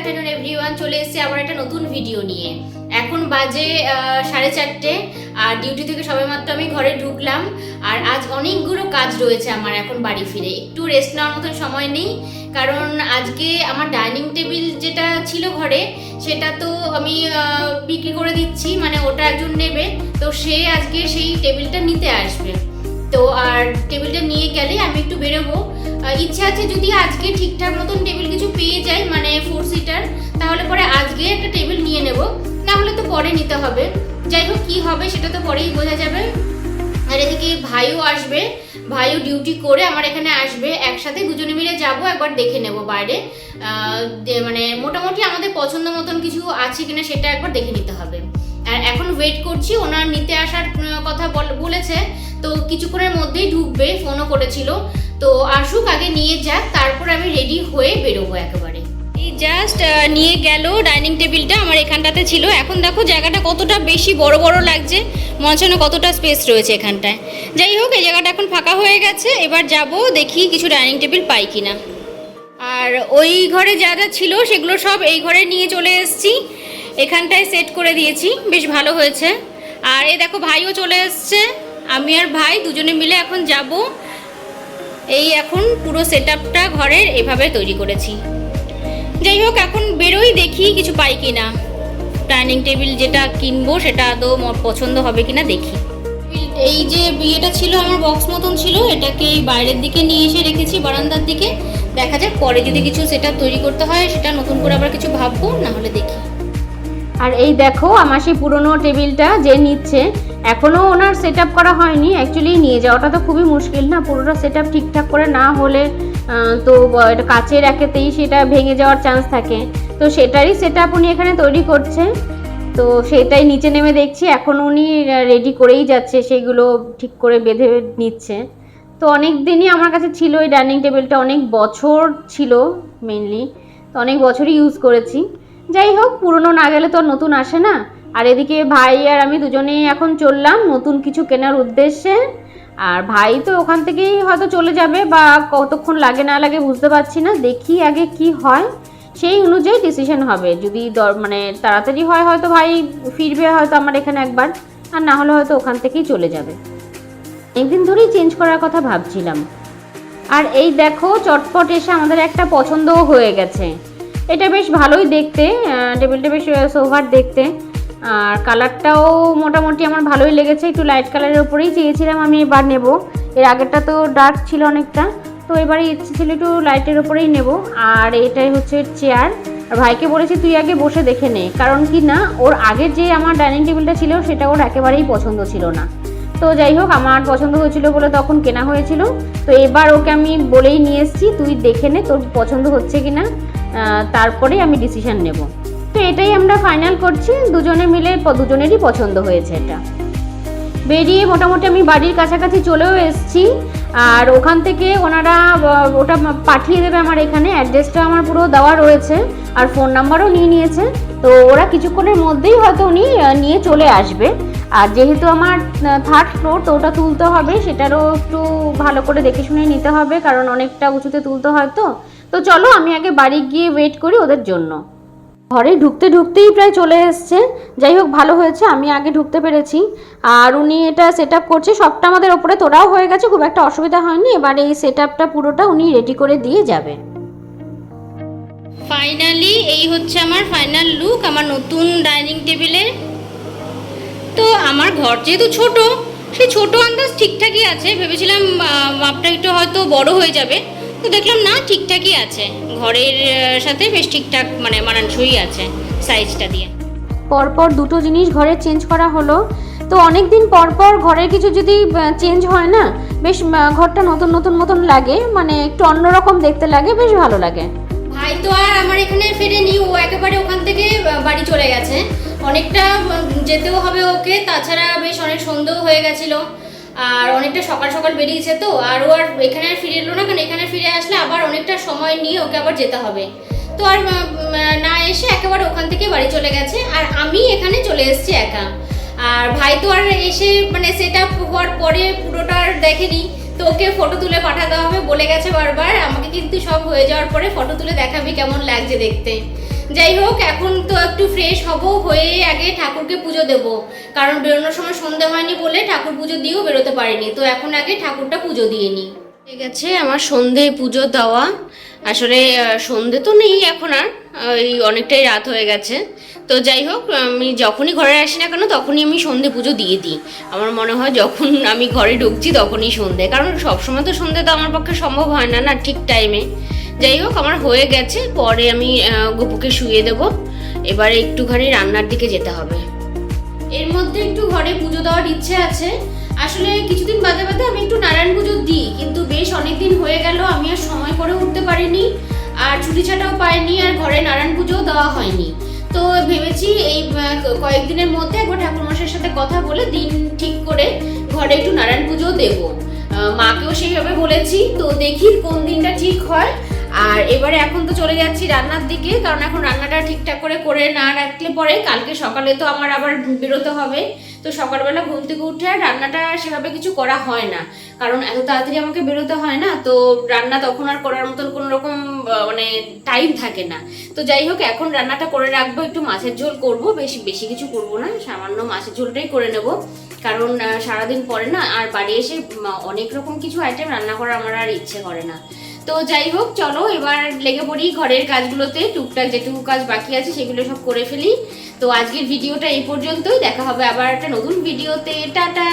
Afternoon everyone চলে এসেছি আবার একটা নতুন ভিডিও নিয়ে। এখন বাজে সাড়ে চারটে, আর ডিউটি থেকে সবে মাত্র আমি ঘরে ঢুকলাম। আর আজ অনেকগুলো কাজ রয়েছে আমার এখন বাড়ি ফিরে। একটু রেস্ট নেওয়ার মতন সময় নেই, কারণ আজকে আমার ডাইনিং টেবিল যেটা ছিল ঘরে, সেটা তো আমি বিক্রি করে দিচ্ছি মানে ওটা একজন নেবে, তো সে আজকে সেই টেবিলটা নিতে আসবে। তো আর টেবিলটা নিয়ে গেলে আমি একটু বেরোবো। ইচ্ছা আছে যদি আজকে ঠিকঠাক মতন টেবিল কিছু পেয়ে যাই মানে ফোর সিটার তাহলে পরে আজকে একটা টেবিল নিয়ে নেব। না হলে তো পরে নিতে হবে। যাই হোক, কী হবে সেটা তো পরেই বোঝা যাবে। আর এদিকে ভাইও আসবে। ভাইও ডিউটি করে আমার এখানে আসবে। একসাথে দুজনে মিলে যাব, একবার দেখে নেব বাইরে। মানে মোটামুটি আমাদের পছন্দ মতন কিছু আছে কিনা সেটা একবার দেখে নিতে হবে। আর এখন ওয়েট করছি, ওনার নিতে আসার কথা বল- বলেছে। তো কিছুক্ষণের মধ্যেই ঢুকবে ফোনও করেছিল। তো আসুক, আগে নিয়ে যাক, তারপর আমি রেডি হয়ে বেরোবো একেবারে। এই জাস্ট নিয়ে গেল ডাইনিং টেবিলটা আমার এখানটাতে ছিল। এখন দেখো জায়গাটা কতটা বেশি বড় বড় লাগছে, মনে হচ্ছে না কতটা স্পেস রয়েছে এখানটায়। যাই হোক, এই জায়গাটা এখন ফাঁকা হয়ে গেছে। এবার যাব দেখি কিছু ডাইনিং টেবিল পাই কিনা। আর ওই ঘরে যা যা ছিল, সেগুলো সব এই ঘরে নিয়ে চলে এসেছি। এখানটায় সেট করে দিয়েছি, বেশ ভালো হয়েছে। আর এ দেখো ভাইও চলে এসছে। আমি আর ভাই দুজনে মিলে এখন যাব। এই এখন পুরো সেট আপটা ঘরের এভাবে তৈরি করেছি। যাই হোক, এখন বেরোই দেখি কিছু পাই কিনা। ডাইনিং টেবিল যেটা কিনবো সেটা আদৌ মোর পছন্দ হবে কিনা দেখি। এই যে বিয়েটা ছিল, আমার বক্স মতন ছিল, এটাকে বাইরের দিকে নিয়ে এসে রেখেছি বারান্দার দিকে। দেখা যাক পরে যদি কিছু সেটা তৈরি করতে হয়, সেটা নতুন করে আবার কিছু ভাববো, না হলে দেখি। আর এই দেখো, আমার সেই পুরনো টেবিলটা যে নিচ্ছে এখনও ওনার সেট করা হয়নি অ্যাকচুয়ালি নিয়ে যাওয়াটা তো খুবই মুশকিল না, পুরোটা সেট ঠিকঠাক করে না হলে তো কাচের একেতেই সেটা ভেঙে যাওয়ার চান্স থাকে। তো সেটারই সেট উনি এখানে তৈরি করছে। তো সেটাই নিচে নেমে দেখছি, এখন উনি রেডি করেই যাচ্ছে, সেগুলো ঠিক করে বেঁধে নিচ্ছে। তো অনেক দিনই আমার কাছে ছিল এই ডাইনিং টেবিলটা অনেক বছর ছিল মেনলি তো অনেক বছরই ইউজ করেছি। যাই হোক, পুরনো না গেলে তো নতুন আসে না। আর এদিকে ভাই আর আমি দুজনেই এখন চললাম নতুন কিছু কেনার উদ্দেশ্যে। আর ভাই তো ওখান থেকেই হয়তো চলে যাবে বা কতক্ষণ লাগে না লাগে বুঝতে পারছি না। দেখি আগে কি হয়। সেই অনুযায়ী ডিসিশন হবে। যদি মানে তাড়াতাড়ি হয় হয়তো ভাই ফিরবে হয়তো আমার এখানে একবার। আর না হলে হয়তো ওখান থেকেই চলে যাবে। একদিন ধরেই চেঞ্জ করার কথা ভাবছিলাম। আর এই দেখো চটপট এসে আমাদের একটা পছন্দও হয়ে গেছে। এটা বেশ ভালোই দেখতে টেবিলটা বেশ সোভার দেখতে। আর কালারটাও মোটামুটি আমার ভালোই লেগেছে একটু লাইট কালারের উপরেই চেয়েছিলাম আমি এবার নেব। এর আগেরটা তো ডার্ক ছিল অনেকটা তো এবারে ইচ্ছে ছিল একটু লাইটের উপরেই নেব। আর এটাই হচ্ছে চেয়ার আর ভাইকে বলেছি তুই আগে বসে দেখে নে কারণ কি না ওর আগের যে আমার ডাইনিং টেবিলটা ছিল সেটা ওর একেবারেই পছন্দ ছিল না। তো যাই হোক আমার পছন্দ হয়েছিল বলে তখন কেনা হয়েছিল। তো এবার ওকে আমি বলেই নিয়ে এসেছি তুই দেখে নে তোর পছন্দ হচ্ছে কিনা আহ, তারপরে আমি ডিসিশন নেব। এটাই আমরা ফাইনাল করছি। দুজনে মিলে দুজনেরই পছন্দ হয়েছে এটা। বেরিয়ে মোটামুটি আমি বাড়ির কাছাকাছি চলেও এসেছি। আর ওখান থেকে ওনারা ওটা পাঠিয়ে দেবে আমার এখানে। অ্যাড্রেসটা আমার পুরো দেওয়া রয়েছে। আর ফোন নাম্বারও নিয়ে নিয়েছে। তো ওরা কিছুক্ষণের মধ্যেই হয়তো উনি নিয়ে চলে আসবে। আর যেহেতু আমার থার্ড ফ্লোর তো ওটা তুলতে হবে। সেটারও একটু ভালো করে দেখে শুনে নিতে হবে। কারণ অনেকটা উঁচুতে তুলতে হয় তো। তো চলো, আমি আগে বাড়ি গিয়ে ওয়েট করি ওদের জন্য। ঘরে ঢুকতে ঢুকতেই প্রায় চলে এসছে। যাই হোক, ভালো হয়েছে, আমি আগে ঢুকতে পেরেছি। আর উনি এটা সেট করছে, সবটা আমাদের ওপরে তোরাও হয়ে গেছে, খুব একটা অসুবিধা হয়নি। এবার এই সেট পুরোটা উনি রেডি করে দিয়ে যাবে। ফাইনালি এই হচ্ছে আমার ফাইনাল লুক আমার নতুন ডাইনিং টেবিলের তো আমার ঘর যেহেতু ছোট, সেই ছোট আন্দাজ ঠিকঠাকই আছে। ভেবেছিলাম মাপটা একটু হয়তো বড় হয়ে যাবে। তো দেখলাম না ঠিকঠাকই আছে। ঘরের সাথে বেশ ঠিকঠাক মানে মানানসই আছে সাইজটা দিয়ে। পরপর দুটো জিনিস ঘরে চেঞ্জ করা হলো। তো অনেক দিন পর পর ঘরের কিছু যদি চেঞ্জ হয় না বেশ ঘরটা নতুন নতুন মতন লাগে। মানে একটু অন্যরকম দেখতে লাগে বেশ ভালো লাগে। ভাই তো আর আমার এখানে ফেরেনি ও একেবারে ওখান থেকে বাড়ি চলে গেছে। অনেকটা যেতেও হবে ওকে তাছাড়া বেশ অনেক সন্দেহ হয়ে গেছিল। আর অনেকটা সকাল সকাল বেরিয়েছে তো, আর ও আর এখানে আর ফিরে এলো না কারণ এখানে ফিরে আসলে আবার অনেকটা সময় নিয়ে ওকে আবার যেতে হবে। তো আর না এসে একেবারে ওখান থেকে বাড়ি চলে গেছে, আর আমি এখানে চলে এসেছি একা। আর ভাই তো আর এসে মানে সেট আপ হওয়ার পরে পুরোটা আর দেখেনি, তো ওকে ফটো তুলে পাঠাতে হবে, বলে গেছে বারবার, আমাকে কিন্তু সব হয়ে যাওয়ার পরে ফটো তুলে দেখাবি কেমন লাগছে দেখতে। যাই হোক, এখন তো একটু ফ্রেশ হব, হয়ে আগে ঠাকুরকে পুজো দেব। কারণ বেরোনোর সময় সন্ধে হয়নি বলে ঠাকুর পুজো দিয়েও বেরোতে পারিনি। তো এখন আগে ঠাকুরটা পুজো দিয়ে নিই ঠিক আছে আমার সন্ধে পুজো দেওয়া। আসলে সন্ধে তো নেই এখন আর, ওই অনেকটাই রাত হয়ে গেছে। তো যাই হোক, আমি যখনই ঘরে আসি না কেন, তখনই আমি সন্ধে পুজো দিয়ে দিই। আমার মনে হয় যখন আমি ঘরে ঢুকছি তখনই সন্ধে। কারণ সবসময় তো সন্ধে তো আমার পক্ষে সম্ভব হয় না না ঠিক টাইমে যাই হোক, আমার হয়ে গেছে। পরে আমি গপুকে শুয়ে দেব। এবারে একটুখানি রান্নার দিকে যেতে হবে। এর মধ্যে একটু ঘরে পুজো দেওয়ার ইচ্ছে আছে। আসলে কিছুদিন বাদে বাদে আমি একটু নারায়ণ পুজো দিই, কিন্তু বেশ অনেক দিন হয়ে গেল, আমি আর সময় করে উঠতে পারিনি। আর ছুটি ছাটাও পাইনি, আর ঘরে নারায়ণ পুজোও দেওয়া হয়নি। তো ভেবেছি এই কয়েকদিনের মধ্যে একবার ঠাকুর ঠাকুরমশাইয়ের সাথে কথা বলে দিন ঠিক করে ঘরে একটু নারায়ণ পুজোও দেবো। মাকেও সেইভাবে বলেছি, তো দেখি কোন দিনটা ঠিক হয়। আর এবারে এখন তো চলে যাচ্ছি রান্নার দিকে, কারণ এখন রান্নাটা ঠিকঠাক করে করে না রাখলে পরে কালকে সকালে তো আমার আবার বেরোতে হবে। তো সকালবেলা ঘুম থেকে উঠে রান্নাটা সেভাবে কিছু করা হয় না। কারণ এত তাড়াতাড়ি আমাকে বেরোতে হয় না, তো রান্না তখন আর করার মতন কোনো রকম মানে টাইম থাকে না। তো যাই হোক, এখন রান্নাটা করে রাখব, একটু মাছের ঝোল করব, বেশি বেশি কিছু করব না, সামান্য মাছের ঝোলটাই করে নেব। কারণ সারাদিন পরে না, আর বাড়ি এসে অনেক রকম কিছু আইটেম রান্না করার আমার আর ইচ্ছে করে না। তো যাই হোক, চলো, এবার লেগে পড়ি ঘরের কাজগুলোতে। টুকটাক যেটুকু কাজ বাকি আছে সেগুলো সব করে ফেলি। তো আজকের ভিডিওটা এই পর্যন্তই। দেখা হবে আবার একটা নতুন ভিডিওতে। টাটা!